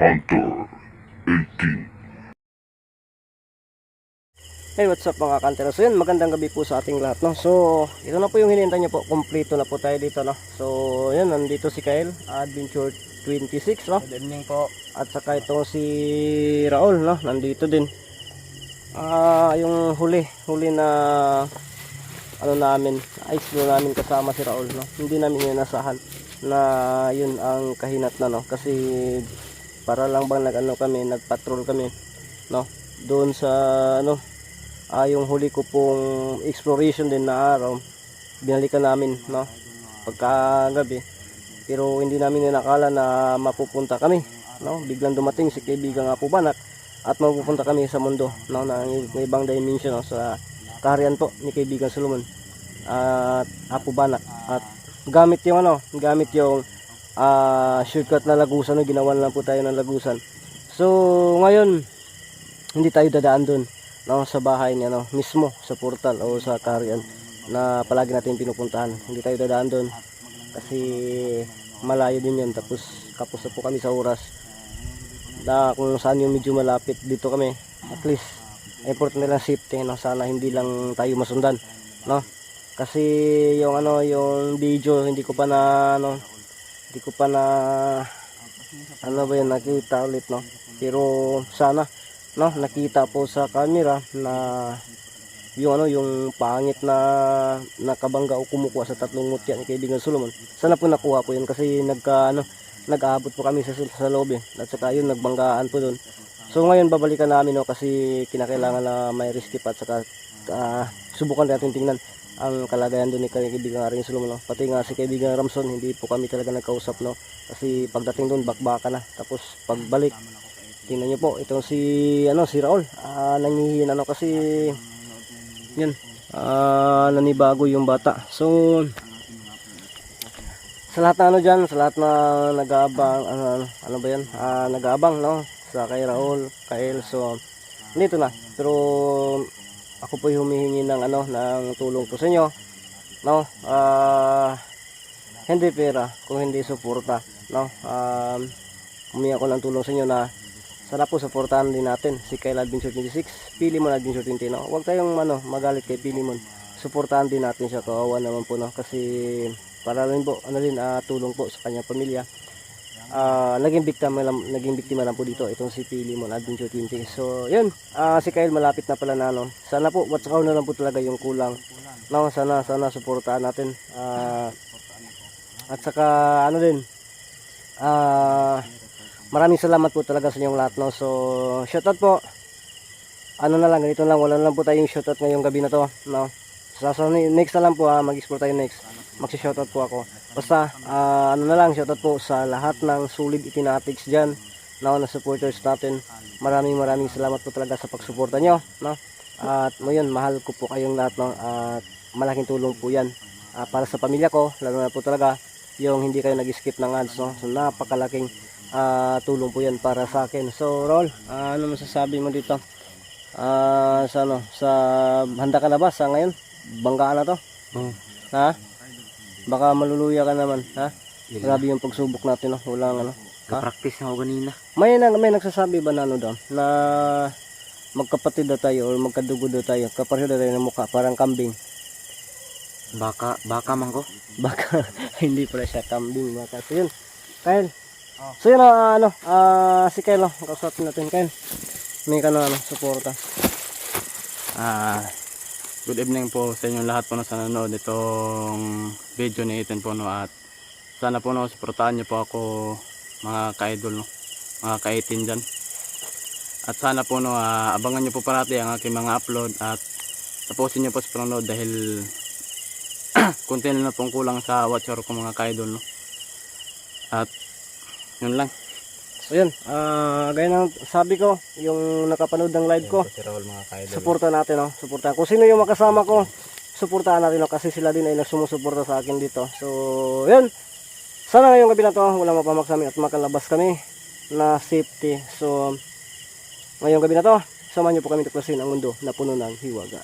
Hunter 18 Hey, what's up mga kantero? So yun, magandang gabi po sa ating lahat, no? So, ito na po yung hinihintay nyo po. Kompleto na po tayo dito, no? So, yun, nandito si Kyle, Adventure 26, no? Good evening po. At saka itong si Raul, no? Nandito din. Ah, yung huli, huli na ano namin, explore namin kasama si Raul, no? Hindi namin inasahan na yun ang kahinat na, no? Kasi para lang bang nag-ano kami, nagpatrol kami, no? Doon sa ano, ah, yung huli ko pong exploration din na araw, binalikan namin, no? Pagkagabi. Pero hindi namin inakala na mapupunta kami, no? Biglang dumating si kaibigang Apo Banak at mapupunta kami sa mundo, no? Na may ibang dimension, no? Sa kaharian po ni kaibigan Solomon at Apo Banak at gamit yung ano, gamit yung ah, shortcut na lagusan, no? ginawa na lang po tayo ng lagusan. So, ngayon, hindi tayo dadaan doon no, sa bahay niya no, mismo sa portal o sa kaharian na palagi natin pinupuntahan. Hindi tayo dadaan doon kasi malayo din yun tapos kapos na po kami sa oras na kung saan yung medyo malapit dito kami at least important nila safety no sana hindi lang tayo masundan no kasi yung ano yung video hindi ko pa na ano hindi ko pa na ano ba yun nakita ulit no? Pero sana no? Nakita po sa camera na yung ano yung pangit na nakabangga o kumukuha sa tatlong mutya ni kaibigan Solomon. Sana po nakuha ko yun kasi nagka ano nag-aabot po kami sa, sa loob eh. at saka yun nagbanggaan po doon so ngayon babalikan namin no? Kasi kinakailangan na may risky pa. At saka ah, subukan natin tingnan ang kalagayan doon ni kaibigan Aring Solomon no? pati nga si kaibigan Ramson hindi po kami talaga nagkausap no? Kasi pagdating doon bakbaka na. Tapos pagbalik tingnan niyo po itong si ano si Raul. Ah nangihin ano kasi yun ah nanibago yung bata. So sa lahat na ano dyan sa lahat na nag-aabang ano, ano, ba yan? Ah nag-aabang no? Sa kay Raul kay Elso dito na. Pero ako po humihingi ng ano ng tulong po sa inyo. No? Ah hindi pera kung hindi suporta. No? Um humingi ako ng tulong sa inyo na sana po supportahan din natin si Kyle Adventure 26 Pilimon Adventure 20 no? Huwag tayong ano magalit kay Pilimon suportahan din natin siya. Kawawa naman po no? Kasi para rin po ano din ah, tulong po sa kanyang pamilya Ah, naging biktima lang naging biktima lang po dito itong si Pilimon Adventure 20 so yun. Ah, si Kyle malapit na pala na no? Sana po watch out na lang po talaga yung kulang. No sana sana suportahan natin. Ah, at saka ano din? Ah maraming salamat po talaga sa inyong lahat no? So shoutout po. Ano na lang ganito lang. Wala na lang po tayong shoutout ngayong gabi na to no? Sa so, next na lang po ha mag-explore tayo next. Magsi-shoutout po ako basta ah, ano na lang shoutout po sa lahat ng solid itinatics dyan no, na supporters natin. Maraming maraming salamat po talaga sa pagsuporta nyo no? At mo yun mahal ko po kayong lahat no? At malaking tulong po yan. Ah, para sa pamilya ko lalo na po talaga yung hindi kayo nag-skip ng ads no? So napakalaking ah, tulong po yan para sa akin. So Rol ah, ano masasabi mo dito? Ah, sa ano sa handa ka na ba sa ngayon? Banggaan na to? Oh. ha baka maluluya ka naman ha? Grabe yung pagsubok natin no? Walang ano Ka-practice na ako kanina. may nang may nagsasabi ba na ano daw? Na magkapatid daw tayo or magkadugo daw tayo kapareho daw tayo ng mukha parang kambing. Baka, baka man ko. baka hindi pala siya kambing baka. So yun. Kyle. So yun ah, ano ah si Kyle oh, kausapin natin Kyle. May ka na ano suporta. Ah, good evening po sa inyong lahat po na sa nanonood itong video ni Ethan po no at sana po no suportahan niyo po ako mga ka-idol no, mga ka-18 dyan. At sana po no ah, abangan niyo po parati ang aking mga upload at tapusin niyo po sa panonood dahil konti na pong kulang sa watch hour ko mga ka-idol no. At yun lang. So yun ah gaya ng sabi ko yung nakapanood ng live ko mga ka-idol. suporta natin no? Suporta kung sino yung makasama ko suportahan natin no? Kasi sila din ay nagsumusuporta sa akin dito. So yun. Sana ngayong gabi na to walang mapamak sa amin at makalabas kami na safety. So ngayong gabi na to samahan niyo po kami tuklasin ang mundo na puno ng hiwaga.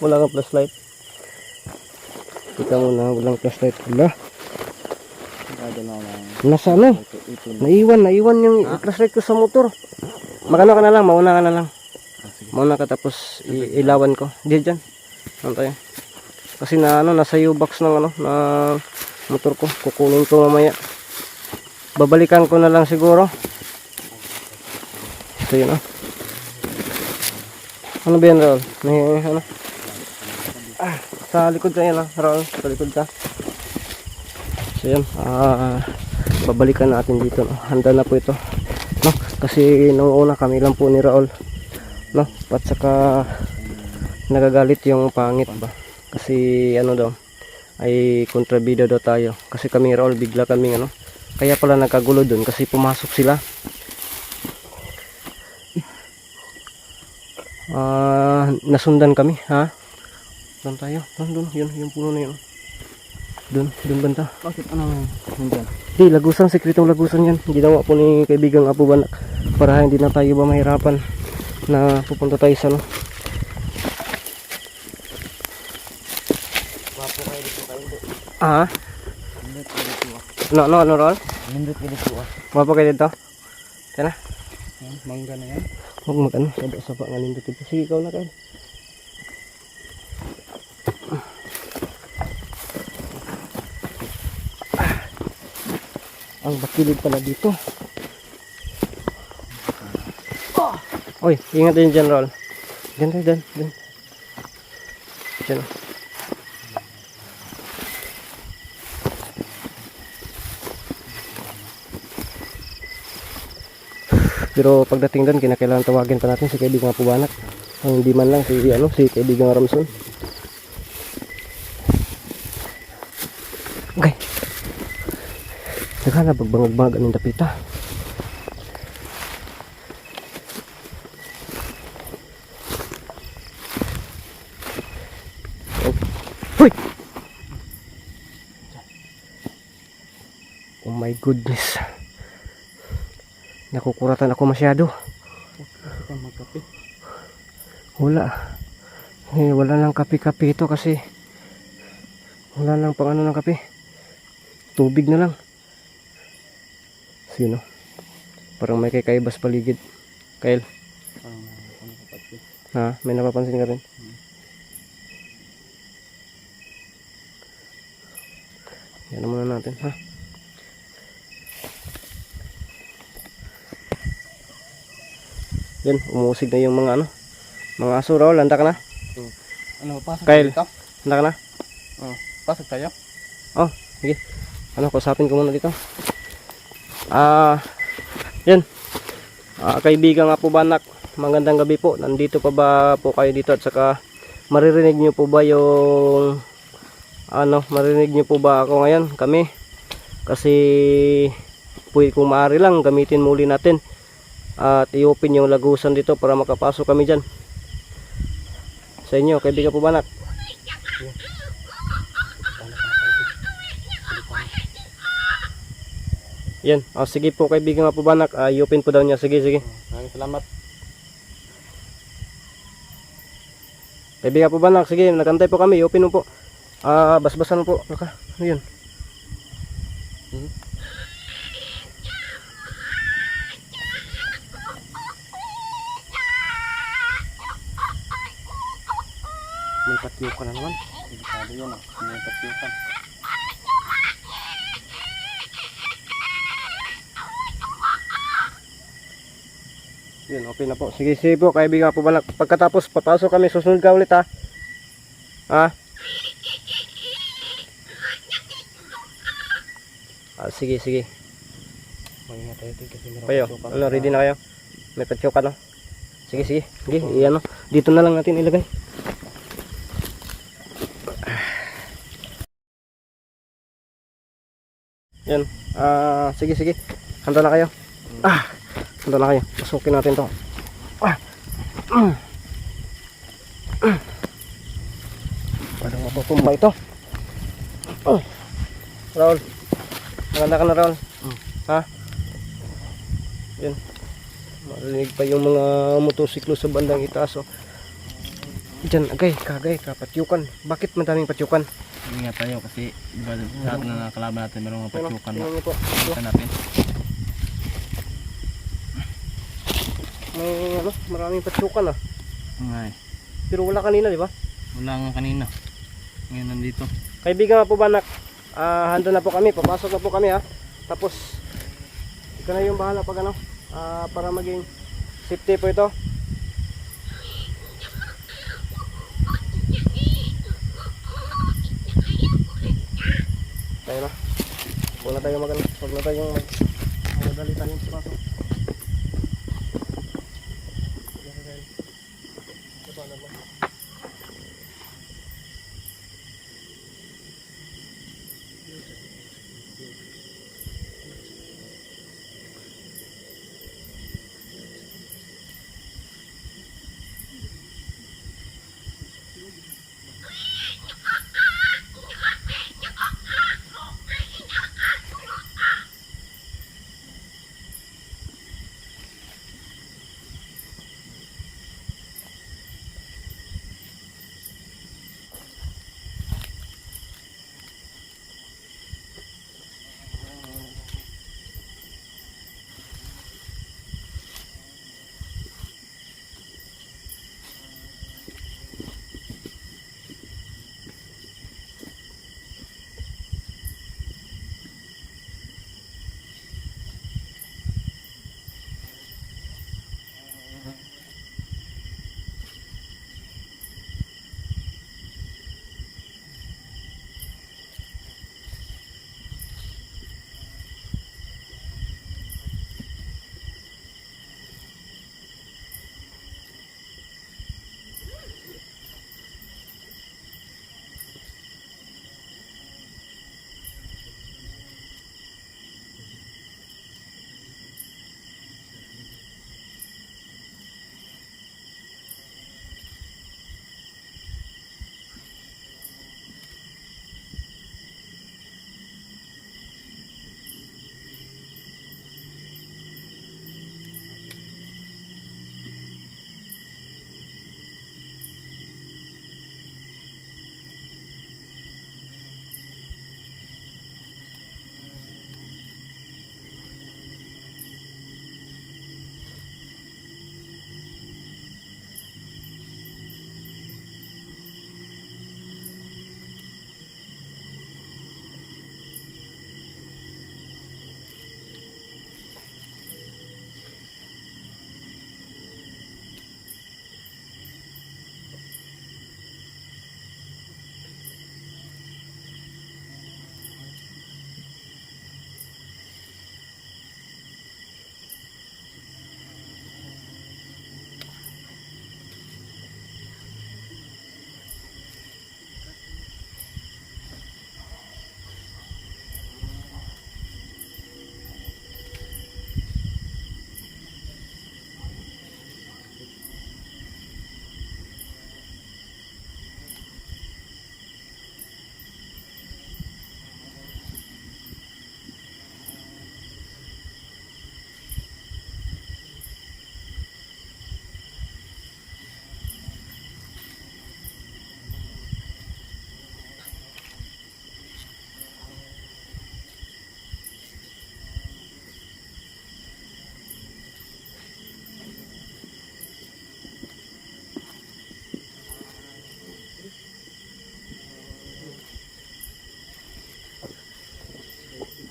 Wala kang flashlight. Kita mo na walang flashlight. Lang. Nasa ano? Naiwan, naiwan yung flashlight ko sa motor. Magano ka na lang, mauna ka na lang. Mauna ka tapos ilawan ko. Diyan dyan. Tayo? Kasi na ano, nasa U-box ng ano, na motor ko. Kukunin ko mamaya. Babalikan ko na lang siguro. Ito yun ah. Ano ba yan, Raul? May, ano? Ah, sa likod ka yan ah, Raul. Sa likod ka. So yan, ah, babalikan natin dito. No? Handa na po ito. No? Kasi nung una kami lang po ni Raul. No? At saka nagagalit yung pangit ba. Kasi ano daw ay kontrabida daw tayo. Kasi kami Raul bigla kaming ano. Kaya pala nagkagulo doon kasi pumasok sila. Ah, nasundan kami, ha? Doon tayo. Doon, doon, yun, yung puno na yun. Doon, doon banda. Bakit ano nandyan? Di, lagusan, sekretong lagusan yan. Ginawa po ni kaibigang Apo Banak para hindi na tayo ba mahirapan na pupunta tayo sa ano. Ah? Ano, ano, ano, Ron? Nindot ka dito ah. Wapo kayo dito? Na? Mangga na yan. Huwag mag ano, saba saba nga nindot dito. Sige, ikaw na kayo. Ang bakilid pala dito. Oy, ingat din dyan, Rol. Dyan tayo, dyan. Dyan. Dyan. Pero pagdating doon, kinakailangan tawagin pa natin si kaibigang Pubanak. Ang hindi man lang si ano, si kaibigang Ramson. Naghanap bagbangag-bangag ng dapita. Hoy! Oh my goodness. Nakukuratan ako masyado. Wala. Eh, wala nang kape-kape ito kasi wala nang pang ano ng kape. Tubig na lang. Sino? Parang may kakaibas paligid. Kyle, Parang ano kapatid. ha? May napapansin ka rin? Yan na muna natin, ha? Yan, umusig na yung mga ano. Mga aso, Raul, handa ka na? Ano, pasok Kyle. dito? Handa ka na? Pasok tayo? ano, kausapin ko muna dito. Ah, yan. Ah, kaibigan nga po banak, magandang gabi po. Nandito pa ba po kayo dito at saka maririnig niyo po ba yung ano, maririnig niyo po ba ako ngayon, kami? Kasi pwede kung maaari lang gamitin muli natin at i-open yung lagusan dito para makapasok kami dyan. Sa inyo, kaibigan po banak. Yan. Oh, sige po kaibigan nga po banak. Uh, i-open po daw niya. Sige, sige. Maraming salamat. Kaibigan po banak. Sige, nagantay po kami. I-open mo po. Ah, basbasan mo po. Naka, ano yun? Mhm. May patyo ka na naman. Delikado yun ah. May patiukan. Yun, open na po. Sige, sige po kaibigan po banak. Pagkatapos, papasok kami. Susunod ka ulit ha. Ha? Ah, sige, sige. Kayo, ano, ready na kayo? May patyo ka no? Sige, sige. Sige, iyan Dito na lang natin ilagay. Yan. Ah, sige, sige. Handa na kayo. Ah, na kayo. Pasukin natin to. Ah. Mm. Mm. Parang matutumba ito. Oh. Raul. Maganda ka na, Raul. Ha? Yan. Marinig pa yung mga motosiklo sa bandang itaas. Oh. Diyan, agay, kagay, kapatyukan. Bakit madaming patyukan? Ingat tayo kasi diba, lahat na nakalaban natin patsukan na. tingnan niyo po. Kita natin. May ano, maraming patsukan ah. Ngay. Pero wala kanina, di ba? Wala nga kanina. Ngayon nandito. Kaibigan po ba, nak? Ah, handa na po kami. Papasok na po kami ha. Tapos, ikaw na yung bahala pag ano. Ah, para maging safety po ito. Tayo na. Huwag na tayo mag ano. Huwag na tayong mag madali tayong pasok.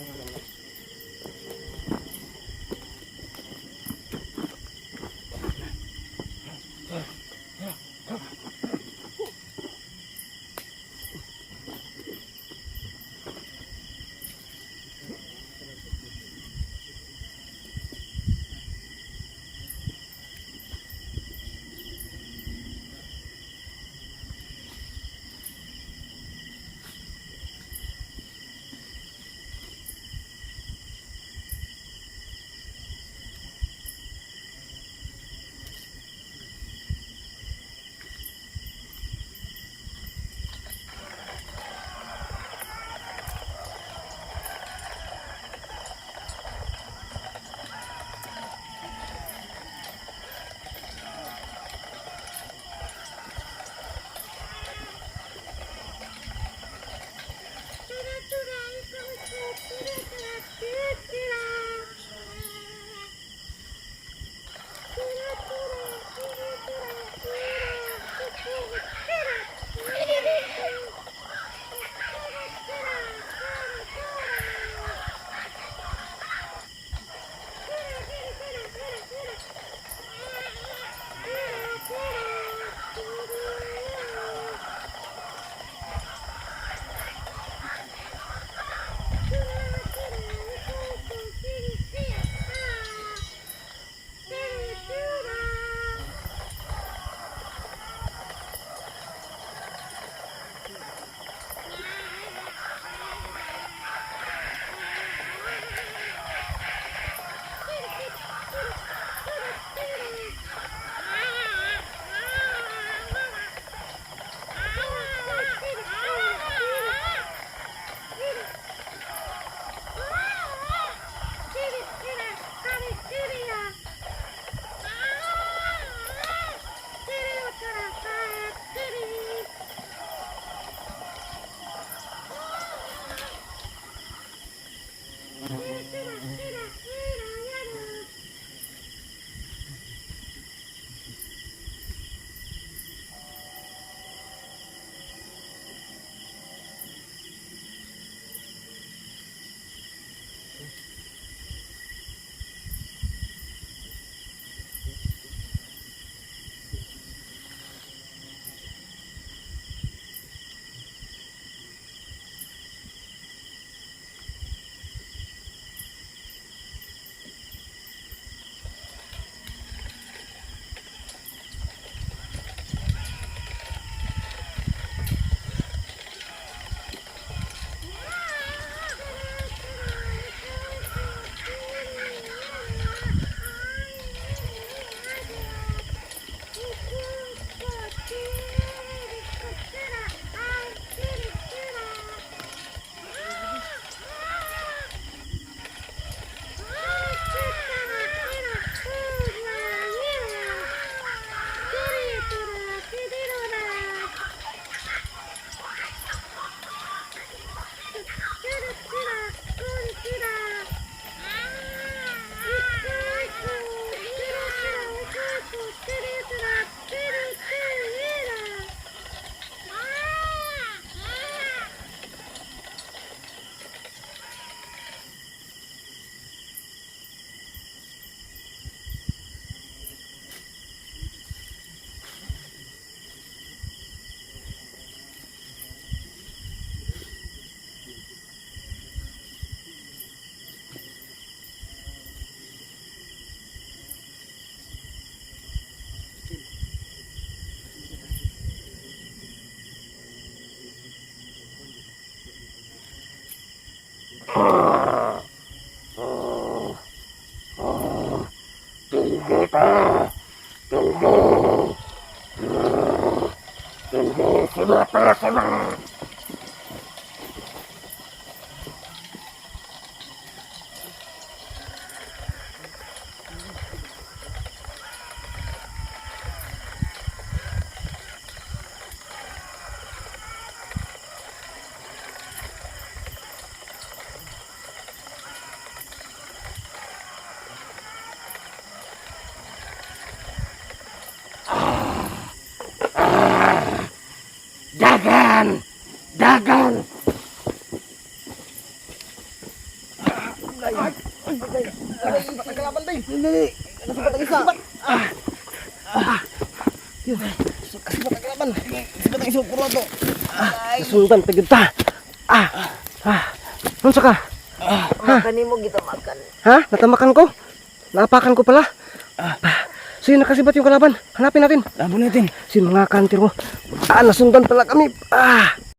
over the de la pera. Sundan tigid ta. Ah. Ah. Unsa ka? Makani mo kita makan. Ha? Natamakan ko? Naapakan ko pala? Ah. Sino nakasibat yung kalaban? Hanapin natin. Labo natin. Sino mga kantir mo? Ah, nasundan pala kami. Ah.